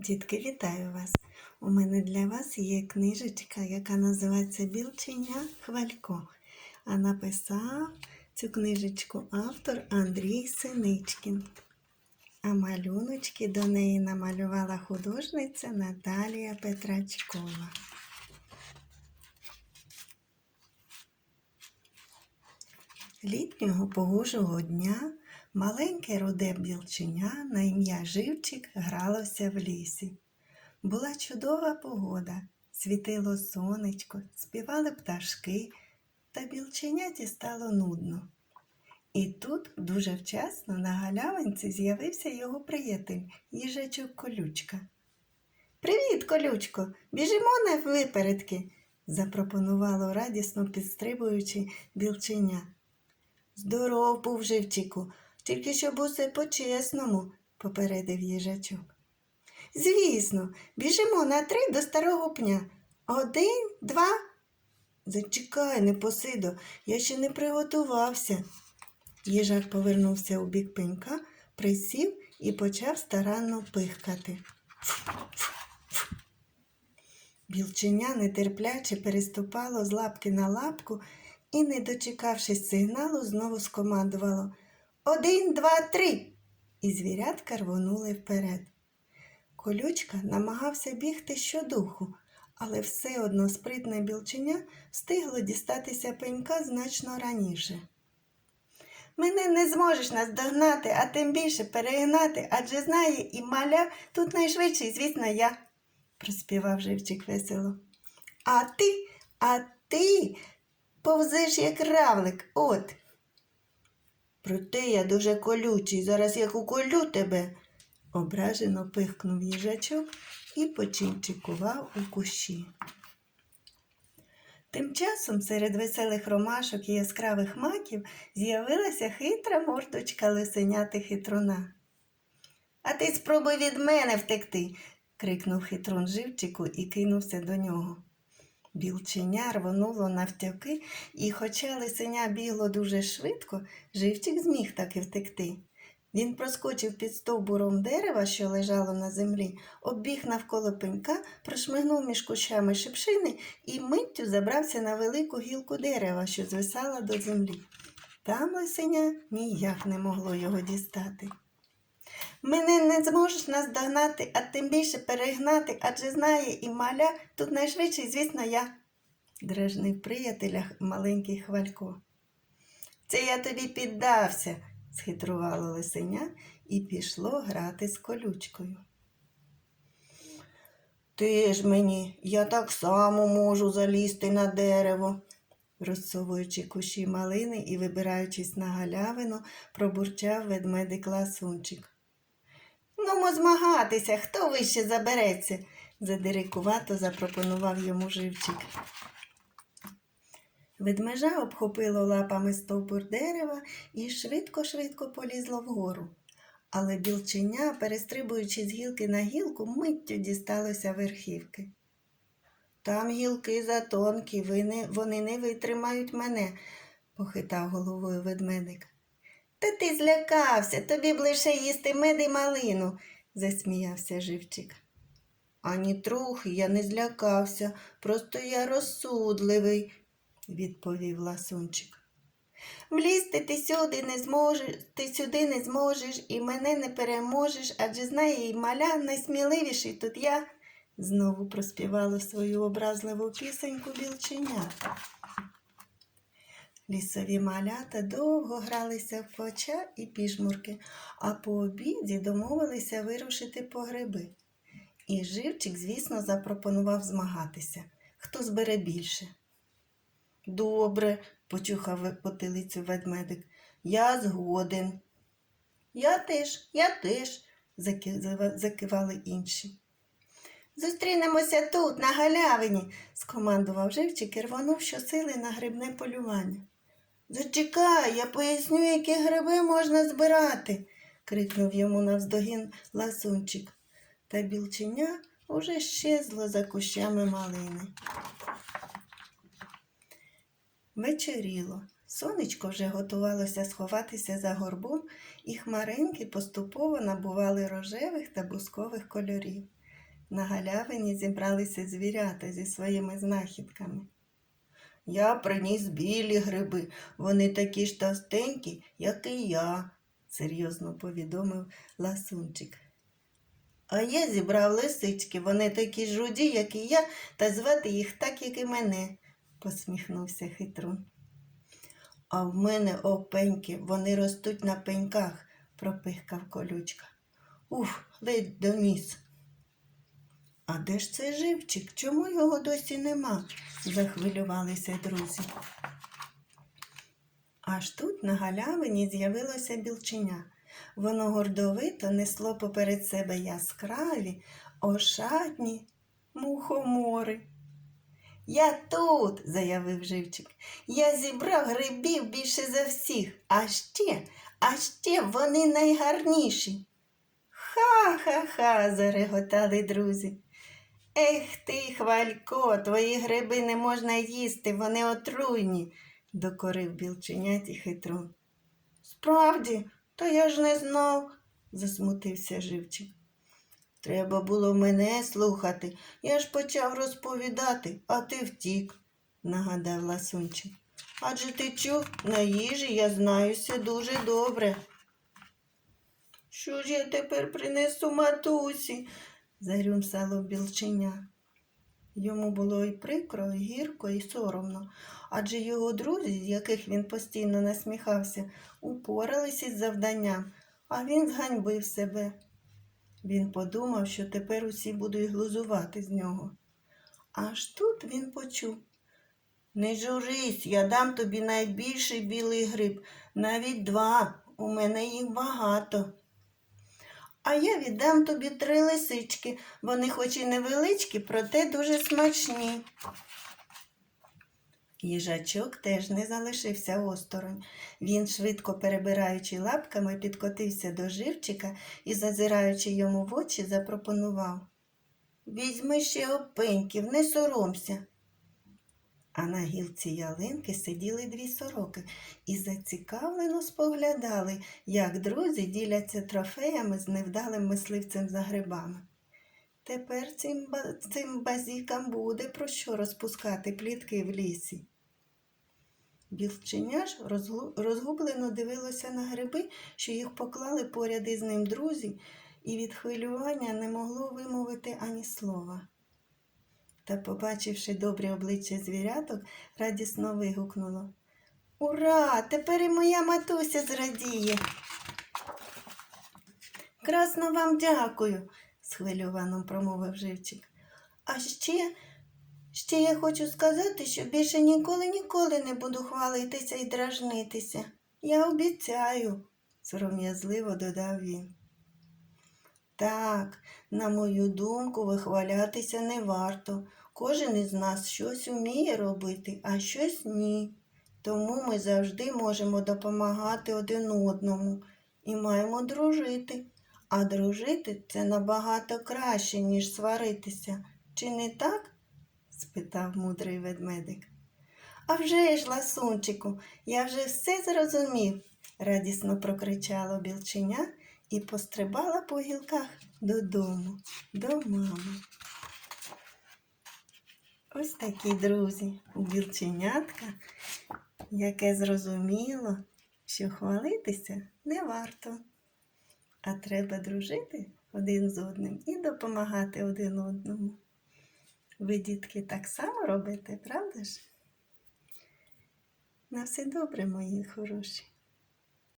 Дітки, вітаю вас! У мене для вас є книжечка, яка називається Білченя Хвалько. А написав цю книжечку автор Андрій Синичкін. А малюночки до неї намалювала художниця Наталія Петрачкова. Літнього погожого дня маленьке руде білченя на ім'я Живчик гралося в лісі. Була чудова погода, світило сонечко, співали пташки, та білченяті стало нудно. І тут дуже вчасно на галявинці з'явився його приятель, їжачок Колючка. Привіт, колючко! Біжимо на випередки, запропонувало радісно підстрибуючи білченя. Здоров був живчику, тільки щоб усе по-чесному, попередив їжачок. Звісно, біжимо на три до старого пня. Один, два. Зачекай, непосидо, я ще не приготувався. Їжак повернувся у бік пенька, присів і почав старанно пихкати. Білченя нетерпляче переступало з лапки на лапку і, не дочекавшись сигналу, знову скомандувало Один, два, три. І звірятка рвонули вперед. Колючка намагався бігти щодуху, але все одно спритне білченя встигло дістатися пенька значно раніше. Мене не зможеш наздогнати, а тим більше перегнати, адже знає і маля тут найшвидший, звісно, я, проспівав живчик весело. А ти, а ти повзеш як равлик, от. Проте я дуже колючий, зараз як уколю тебе, ображено пихкнув їжачок і починчикував у кущі. Тим часом серед веселих ромашок і яскравих маків з'явилася хитра мордочка лисеняти хитруна. А ти спробуй від мене втекти, крикнув хитрун живчику і кинувся до нього. Білченя рвонуло навтяки, і, хоча лисеня бігло дуже швидко, живчик зміг таки втекти. Він проскочив під стовбуром дерева, що лежало на землі, обіг навколо пенька, прошмигнув між кущами шипшини і миттю забрався на велику гілку дерева, що звисала до землі. Там лисеня ніяк не могло його дістати. Мене не зможеш наздогнати, а тим більше перегнати, адже знає і маля тут найшвидший, звісно, я, дражнив приятеля маленький хвалько. Це я тобі піддався, схитрувало лисеня і пішло грати з колючкою. Ти ж мені, я так само можу залізти на дерево, розсовуючи кущі малини і вибираючись на галявину, пробурчав ведмедик ласунчик. Ну, змагатися, хто вище забереться, задирикувато запропонував йому живчик. Ведмежа обхопило лапами стовбур дерева і швидко-швидко полізло вгору. Але білченя, перестрибуючи з гілки на гілку, миттю дісталося верхівки. Там гілки затонкі, вони, не витримають мене, похитав головою ведмедик. Та ти злякався, тобі б лише їсти мед і малину, засміявся живчик. Ані трохи я не злякався, просто я розсудливий, відповів ласунчик. Влізти ти сюди не зможеш, ти сюди не зможеш і мене не переможеш, адже знає і маля найсміливіший тут я, знову проспівало свою образливу пісеньку білченя. Лісові малята довго гралися в фоча і пішмурки, а по обіді домовилися вирушити по гриби. І живчик, звісно, запропонував змагатися, хто збере більше. Добре, почухав потилицю ведмедик. Я згоден. Я теж, я теж, заки- закивали інші. Зустрінемося тут, на галявині, скомандував живчик і рвонув щосили на грибне полювання. Зачекай, я поясню, які гриби можна збирати, крикнув йому навздогін ласунчик. Та білченя уже щезло за кущами малини. Вечеріло. Сонечко вже готувалося сховатися за горбом, і хмаринки поступово набували рожевих та бускових кольорів. На галявині зібралися звірята зі своїми знахідками. Я приніс білі гриби, вони такі ж товстенькі, як і я, серйозно повідомив ласунчик. А я зібрав лисички, вони такі ж як і я, та звати їх так, як і мене, посміхнувся хитрун. А в мене опеньки, вони ростуть на пеньках, пропихкав колючка. Уф, ледь доніс. А де ж цей живчик? Чому його досі нема? захвилювалися друзі. Аж тут на галявині з'явилося білченя. Воно гордовито несло поперед себе яскраві, ошатні мухомори. Я тут, заявив живчик. Я зібрав грибів більше за всіх, а ще, а ще вони найгарніші. Ха-ха-ха, зареготали друзі. Ех ти, хвалько, твої гриби не можна їсти, вони отруйні, докорив білченяті хитрун. Справді, то я ж не знав, засмутився живчик. Треба було мене слухати. Я ж почав розповідати, а ти втік, нагадав ласунчик. Адже ти чув, на їжі я знаюся дуже добре. Що ж я тепер принесу матусі? зарюмсало білченя. Йому було і прикро, і гірко, і соромно, адже його друзі, з яких він постійно насміхався, упоралися із завданням, а він зганьбив себе. Він подумав, що тепер усі будуть глузувати з нього. Аж тут він почув. Не журись, я дам тобі найбільший білий гриб, навіть два, у мене їх багато. А я віддам тобі три лисички, вони хоч і невеличкі, проте дуже смачні. Їжачок теж не залишився осторонь. Він, швидко перебираючи лапками, підкотився до живчика і, зазираючи йому в очі, запропонував. Візьми ще опеньків, не соромся. А на гілці ялинки сиділи дві сороки і зацікавлено споглядали, як друзі діляться трофеями з невдалим мисливцем за грибами. Тепер цим, цим базікам буде про що розпускати плітки в лісі. Білченя ж розгублено дивилося на гриби, що їх поклали поряд із ним друзі, і від хвилювання не могло вимовити ані слова. Та, побачивши добре обличчя звіряток, радісно вигукнуло. Ура! Тепер і моя матуся зрадіє. Красно вам дякую, схвильовано промовив живчик. А ще, ще я хочу сказати, що більше ніколи ніколи не буду хвалитися і дражнитися. Я обіцяю, сором'язливо додав він. Так, на мою думку, вихвалятися не варто. Кожен із нас щось вміє робити, а щось ні. Тому ми завжди можемо допомагати один одному і маємо дружити. А дружити це набагато краще, ніж сваритися. Чи не так? спитав мудрий ведмедик. А вже ж, ласунчику, я вже все зрозумів, радісно прокричало білченя і пострибала по гілках додому, до мами. Ось такі друзі, білченятка, яке зрозуміло, що хвалитися не варто, а треба дружити один з одним і допомагати один одному. Ви, дітки, так само робите, правда ж? На все добре, мої хороші.